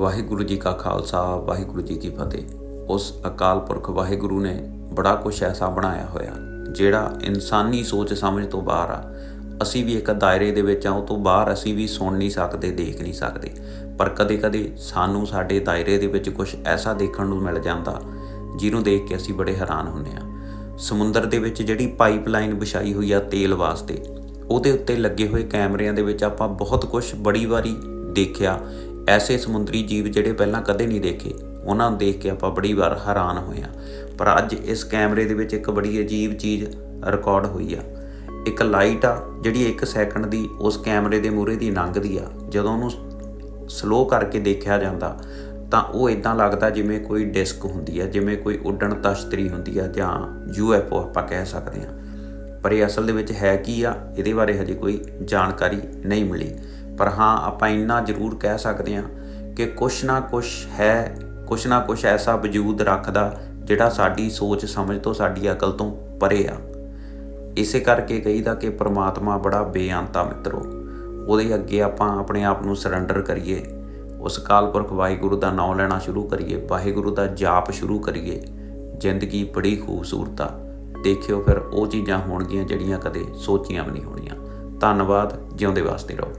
ਵਾਹਿਗੁਰੂ ਜੀ ਕਾ ਖਾਲਸਾ, ਵਾਹਿਗੁਰੂ ਜੀ ਕੀ ਫਤਿਹ। ਉਸ ਅਕਾਲ ਪੁਰਖ ਵਾਹਿਗੁਰੂ ਨੇ ਬੜਾ ਕੁਝ ਐਸਾ ਬਣਾਇਆ ਹੋਇਆ, ਜਿਹੜਾ ਇਨਸਾਨੀ ਸੋਚ ਸਮਝ ਤੋਂ ਬਾਹਰ ਆ। ਅਸੀਂ ਵੀ ਇੱਕ ਦਾਇਰੇ ਦੇ ਵਿੱਚ ਆ, ਉਹ ਤੋਂ ਬਾਹਰ ਅਸੀਂ ਵੀ ਸੁਣ ਨਹੀਂ ਸਕਦੇ, ਦੇਖ ਨਹੀਂ ਸਕਦੇ। ਪਰ ਕਦੇ-ਕਦੇ ਸਾਨੂੰ ਸਾਡੇ ਦਾਇਰੇ ਦੇ ਵਿੱਚ ਕੁਝ ਐਸਾ ਦੇਖਣ ਨੂੰ ਮਿਲ ਜਾਂਦਾ, ਜਿਹਨੂੰ ਦੇਖ ਕੇ ਅਸੀਂ ਬੜੇ ਹੈਰਾਨ ਹੁੰਨੇ ਆ। ਸਮੁੰਦਰ ਦੇ ਵਿੱਚ ਜਿਹੜੀ ਪਾਈਪਲਾਈਨ ਵਿਛਾਈ ਹੋਈ ਆ ਤੇਲ ਵਾਸਤੇ, ਉਹਦੇ ਉੱਤੇ ਲੱਗੇ ਹੋਏ ਕੈਮਰਿਆਂ ਦੇ ਵਿੱਚ ਆਪਾਂ ਬਹੁਤ ਕੁਝ ਬੜੀ ਵਾਰੀ ਦੇਖਿਆ ਐਸੇ ਸਮੁੰਦਰੀ ਜੀਵ ਜਿਹੜੇ ਪਹਿਲਾਂ ਕਦੇ ਨਹੀਂ ਦੇਖੇ, ਉਹਨਾਂ ਨੂੰ ਦੇਖ ਕੇ ਆਪਾਂ ਬੜੀ ਵਾਰ ਹੈਰਾਨ ਹੋਏ ਆ ਪਰ ਅੱਜ ਇਸ ਕੈਮਰੇ ਦੇ ਵਿੱਚ ਇੱਕ ਬੜੀ ਅਜੀਬ ਚੀਜ਼ ਰਿਕਾਰਡ ਹੋਈ ਆ। ਇੱਕ ਲਾਈਟ ਆ, ਜਿਹੜੀ 1 ਸੈਕਿੰਡ ਦੀ ਉਸ ਕੈਮਰੇ ਦੇ ਮੂਹਰੇ ਦੀ ਲੰਘਦੀ ਆ। ਜਦੋਂ ਉਹਨੂੰ ਸਲੋ ਕਰਕੇ ਦੇਖਿਆ ਜਾਂਦਾ, ਤਾਂ ਉਹ ਇਦਾਂ ਲੱਗਦਾ ਜਿਵੇਂ ਕੋਈ ਡਿਸਕ ਹੁੰਦੀ ਆ, ਜਿਵੇਂ ਕੋਈ ਉੱਡਣ ਤਸ਼ਤਰੀ ਹੁੰਦੀ ਆ ਜਾਂ ਯੂਐਫਓ ਆਪਾਂ ਕਹਿ ਸਕਦੇ ਆ ਪਰ ਇਹ ਅਸਲ ਦੇ ਵਿੱਚ ਹੈ ਕੀ ਆ, ਇਹਦੇ ਬਾਰੇ ਹਜੇ ਕੋਈ ਜਾਣਕਾਰੀ ਨਹੀਂ ਮਿਲੀ। ਪਰ ਹਾਂ, ਆਪਾਂ ਇੰਨਾ ਜ਼ਰੂਰ ਕਹਿ ਸਕਦੇ ਹਾਂ ਕਿ ਕੁਛ ਨਾ ਕੁਛ ਹੈ, ਕੁਛ ਨਾ ਕੁਛ ਐਸਾ ਵਜੂਦ ਰੱਖਦਾ ਜਿਹੜਾ ਸਾਡੀ ਸੋਚ ਸਮਝ ਤੋਂ, ਸਾਡੀ ਅਕਲ ਤੋਂ ਪਰੇ ਆ। ਇਸੇ ਕਰਕੇ ਕਹੀਦਾ ਕਿ ਪ੍ਰਮਾਤਮਾ ਬੜਾ ਬੇਅੰਤਾ ਆ ਮਿੱਤਰੋ। ਉਹਦੇ ਅੱਗੇ ਆਪਾਂ ਆਪਣੇ ਆਪ ਨੂੰ ਸਰੈਂਡਰ ਕਰੀਏ। ਉਸ ਕਾਲ ਪੁਰਖ ਵਾਹਿਗੁਰੂ ਦਾ ਨਾਮ ਲੈਣਾ ਸ਼ੁਰੂ ਕਰੀਏ। ਵਾਹਿਗੁਰੂ ਦਾ ਜਾਪ ਸ਼ੁਰੂ ਕਰੀਏ। ਜ਼ਿੰਦਗੀ ਬੜੀ ਖੂਬਸੂਰਤ ਆ। ਦੇਖਿਓ ਫਿਰ ਉਹ ਚੀਜ਼ਾਂ ਹੋਣਗੀਆਂ ਜਿਹੜੀਆਂ ਕਦੇ ਸੋਚੀਆਂ ਵੀ ਨਹੀਂ ਹੋਣੀਆਂ। ਧੰਨਵਾਦ। ਜਿਉਂਦੇ ਵਾਸਤੇ ਰਹੋ।